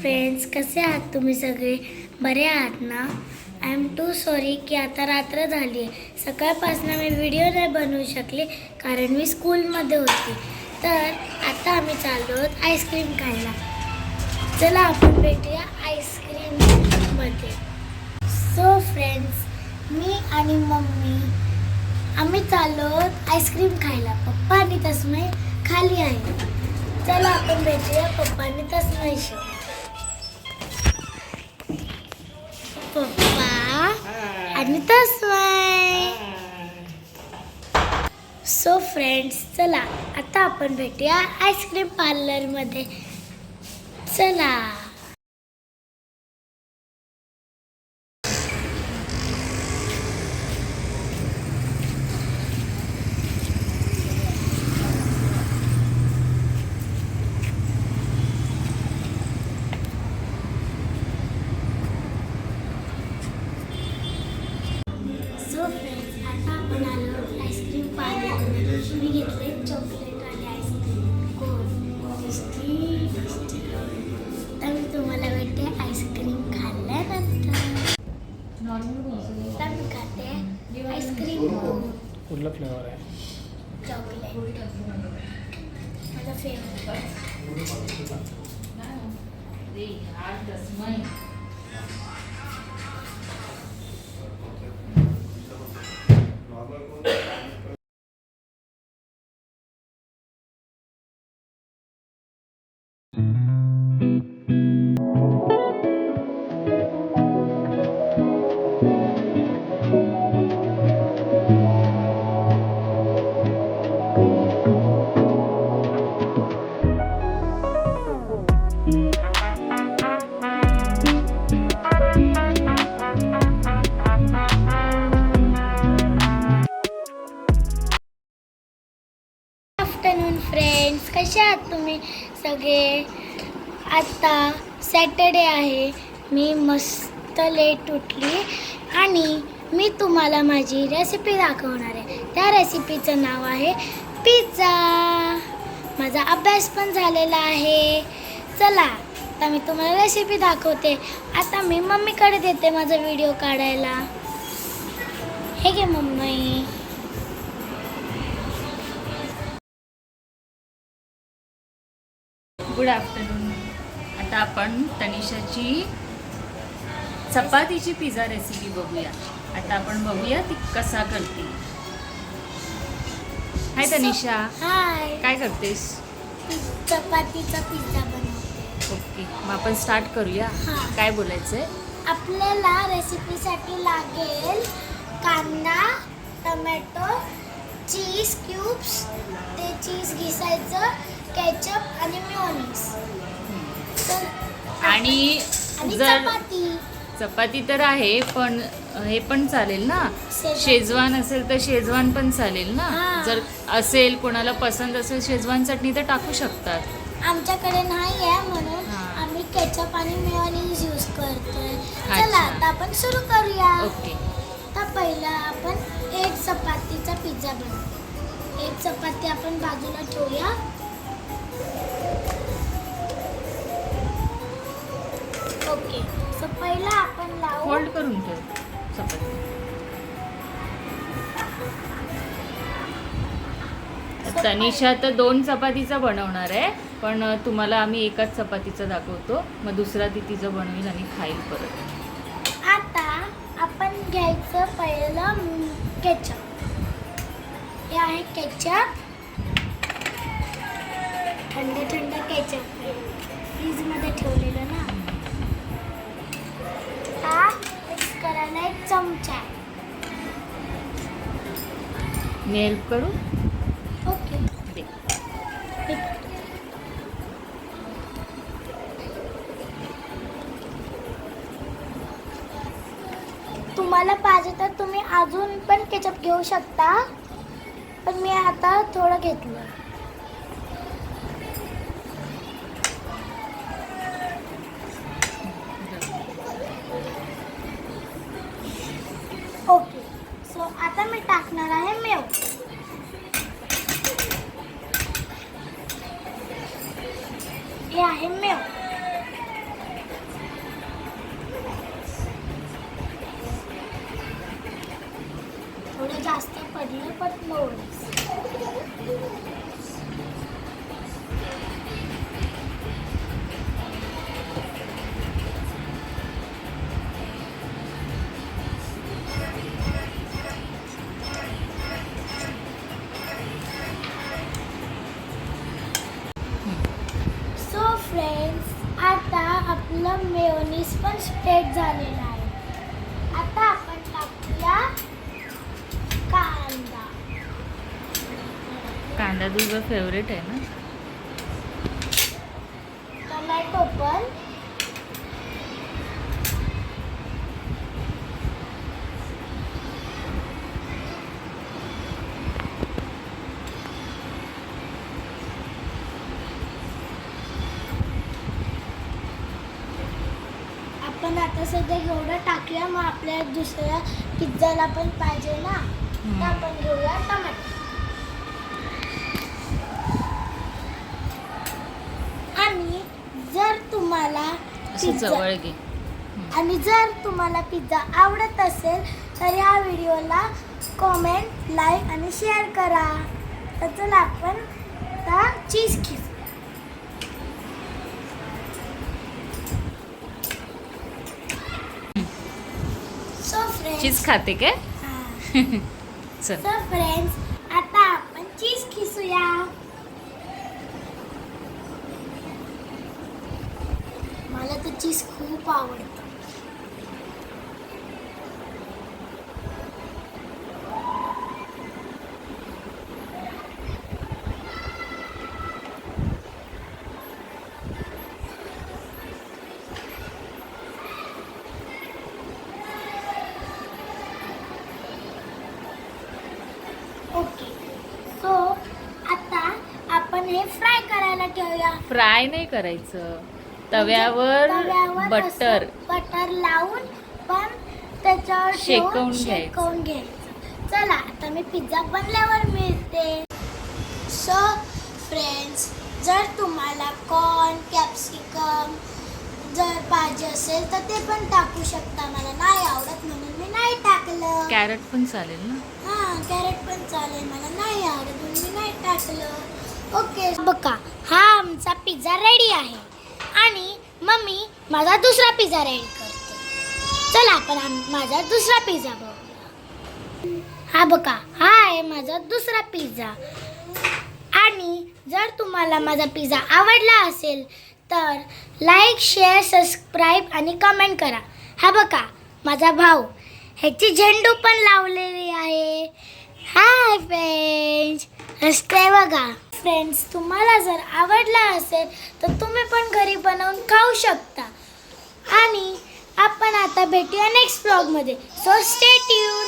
Friends कसे आहात तुम्ही सगळे? बरे आहात ना? आय एम टू सॉरी की आता रात्र झाली आहे. सकाळपासून मी व्हिडिओ नाही बनवू शकले कारण मी स्कूलमध्ये होती. तर आता आम्ही चाललो आहोत आईस्क्रीम खायला. चला आपण भेटूया आईस्क्रीममध्ये सो फ्रेंड्स मी आणि मम्मी आम्ही चाललो आहोत आईस्क्रीम खायला. पप्पा आणि तस्मय खाली आहे चला आपण भेटूया पप्पा आणि तस्मयशी पप्पा आणि तस्मय सो फ्रेंड्स चला आता आपण भेटूया आईस्क्रीम पार्लरमध्ये चला सो फ्रेंड्स आता आपण आलो आईस्क्रीम पार्लरमध्ये मी घेतले चॉकलेट आणि आईस्क्रीम कोण टेस्टी टेस्टी तर मी तुम्हाला भेटते आईस्क्रीम खाल्ल्यानंतर मी खाते आईस्क्रीम कोण कुठला फ्लेवर आहे चॉकलेट माझा फेवरेट आफ्टरनून कसे आहात तुम्ही सगळे? आता सॅटर्डे आहे. मी मस्त लेट उठली आणि मी तुम्हाला माझी रेसिपी दाखवणार आहे. त्या रेसिपीचं नाव आहे पिझ्झा माझा अभ्यास पण झालेला आहे. चला आता मी तुम्हाला रेसिपी दाखवते. आता मी मम्मीकडे देते माझा व्हिडिओ काढायला. हे घे मम्मी. Good afternoon. आता आपण तनिषाची चपातीची पिझ्झा रेसिपी बघूया. आता आपण बघूया ती कसा करते. हाय तनिषा. हाय काय करतेस? चपातीचा पिझ्झा बनवते. ओके. मग आपण स्टार्ट करूया. हा. काय बोलायचंय? आपल्याला रेसिपीसाठी लागेल कांदा टमॅटो चीज क्यूब्स चीज घिसायचं केचप आणि मिओनिस तर आणि जर चपाती. चपाती तर आहे पण हे पण चालेल ना? शेजवान. शेजवान असेल तर शेजवान पण चालेल ना? हा. जर असेल कोणाला पसंत असेल शेजवान चटणी तर टाकू शकतात. आमच्याकडे नाही आहे म्हणून हा. आम्ही केचप आणि मिओनिस यूज करतोय. अच्छा. चला आता आपण सुरू करूया. ओके. आता पहिला आपण एक चपातीचा पिझ्झा बनवू एक चपाती आपण बाजूला ठेवूया. ओके. सो पहिला आपण लावू. फोल्ड करून ठेव चपाती. तनिषा तर दोन चपातीचा बनवणार आहे पण तुम्हाला आम्ही एकाच चपातीचा दाखवतो मग दुसरा ती तिचं बनवेल आणि खाईल परत. आता आपण घ्यायचं पहिलं केचप हे आहे केचप थंड थंड केचप फ्रीजमध्ये ठेवलेलं ना. हा मिक्स करायला एक चमचा. आहे मी हेल्प करू? ओके. तुम्हाला पाहिजे तर तुम्ही अजून पण केचप घेऊ शकता. पण मी आता थोडं घेतलं. ओके. सो आता मी टाकणार आहे मेव. हे आहे मेव. थोडं जास्त पडलं पण मऊ फ्रेंड्स आता आपलं मेयोनीज पण स्प्रेड झालेला आहे आता आपण टाकूया कांदा कांदा तुझं फेवरेट आहे ना? टोमॅटो पण आपण आता सध्या एवढं टाकूया मग आपल्या दुसऱ्या पिझ्झाला पण पाहिजे ना? तर. आपण घेऊया टोमॅटो आणि जर तुम्हाला असं पिझ्झा जवळ घे. आणि जर तुम्हाला पिझ्झा आवडत असेल तर या व्हिडिओला कॉमेंट लाईक आणि शेअर करा. तर चला आपण आता चीज खिस सो फ्रेंड्स चीज खाते काय? चल. सो फ्रेंड्स आता आपण चीज खिसूया मला तर चीज खूप आवडतं. ओके सो आता आपण हे फ्राय करायला ठेवूया. फ्राय नाही करायचं. तव्यावर बटर. बटर लावून पण त्याच्यावर शेकवून. शेकवून घ्यायचं. चला आता मी पिझ्झा बनल्यावर मिळते. सो फ्रेंड्स जर तुम्हाला कॉर्न कॅप्सिकम जर पाहिजे असेल तर ते पण टाकू शकता. मला नाही आवडत म्हणून मी नाही टाकलं. कॅरेट पण चालेल ना? हा कॅरेट पण चालेल. मला नाही आवडत म्हणून मी नाही टाकलं. ओके बघा हा आमचा पिझ्झा रेडी आहे. आणि मम्मी माझा दुसरा पिझ्झा रेडी करते. चला आपण माझा दुसरा पिझ्झा बघूया. हा बघा हा आहे माझा दुसरा पिझ्झा. आणि जर तुम्हाला माझा पिझ्झा आवडला असेल तर लाईक शेअर सबस्क्राईब आणि कमेंट करा. हा बघा माझा भाऊ ह्याची झेंडू पण लावलेली आहे. हाय फ्रेंड्स रस्ते बघा. फ्रेंड्स तुम्हाला जर आवडला असेल तर तुम्ही पण घरी बनवून खाऊ शकता. आणि आपण आता भेटूया नेक्स्ट ब्लॉगमध्ये सो स्टे ट्यून